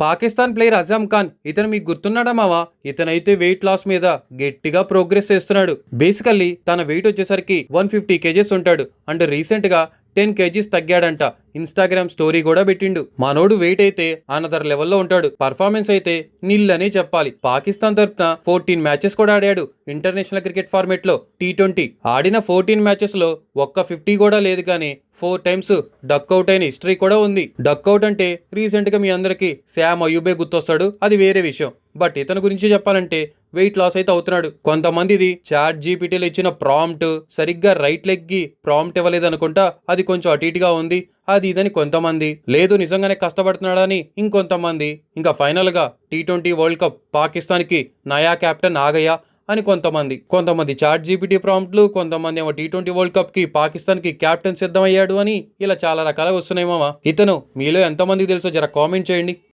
Pakistan player Azam Khan ఇతను మీకు గుర్తున్నాడా మావా? ఇతనైతే వెయిట్ లాస్ మీద గట్టిగా ప్రోగ్రెస్ చేస్తున్నాడు. బేసికల్లీ తన వెయిట్ వచ్చేసరికి వన్ ఫిఫ్టీ కేజెస్ ఉంటాడు. అండ్ రీసెంట్గా టెన్ కేజీస్ తగ్గాడంట. ఇన్స్టాగ్రామ్ స్టోరీ కూడా పెట్టిండు. మనోడు వెయిట్ అయితే అనదర్ లెవెల్లో ఉంటాడు. పర్ఫార్మెన్స్ అయితే నిల్ చెప్పాలి. పాకిస్తాన్ తరపున ఫోర్టీన్ మ్యాచెస్ కూడా ఆడాడు. ఇంటర్నేషనల్ క్రికెట్ ఫార్మేట్లో టీ ట్వంటీ ఆడిన ఫోర్టీన్ మ్యాచెస్లో ఒక్క ఫిఫ్టీ కూడా లేదు కానీ ఫోర్ టైమ్స్ డక్ అవుట్ అయిన హిస్టరీ కూడా ఉంది. డక్ అవుట్ అంటే రీసెంట్గా మీ అందరికి శామ్ అయ్యూబే గుర్తొస్తాడు. అది వేరే విషయం. బట్ ఇతని గురించి చెప్పాలంటే వెయిట్ లాస్ అయితే అవుతున్నాడు. కొంతమందిది చాట్ జీపీటీలో ఇచ్చిన ప్రాంప్ట్ సరిగ్గా రైట్ లెగ్కి ప్రాంప్ట్ ఇవ్వలేదు అనుకుంటా అది కొంచెం అటు ఇటుగా ఉంది. అది ఇదని కొంతమంది. లేదు నిజంగానే కష్టపడుతున్నాడని ఇంకొంతమంది. ఇంకా ఫైనల్గా టీ ట్వంటీ వరల్డ్ కప్ పాకిస్తాన్కి నయా కెప్టెన్ ఆగయ్య అని కొంతమంది. కొంతమంది చాట్ జీపీటీ ప్రాంప్ట్లు కొంతమంది ఏమో టీ ట్వంటీ వరల్డ్ కప్కి పాకిస్తాన్కి కెప్టెన్ సిద్ధమయ్యాడు అని ఇలా చాలా రకాలుగా వస్తున్నాయి మామ. ఇతను మీలో ఎంతమందికి తెలుసో జర కామెంట్ చేయండి.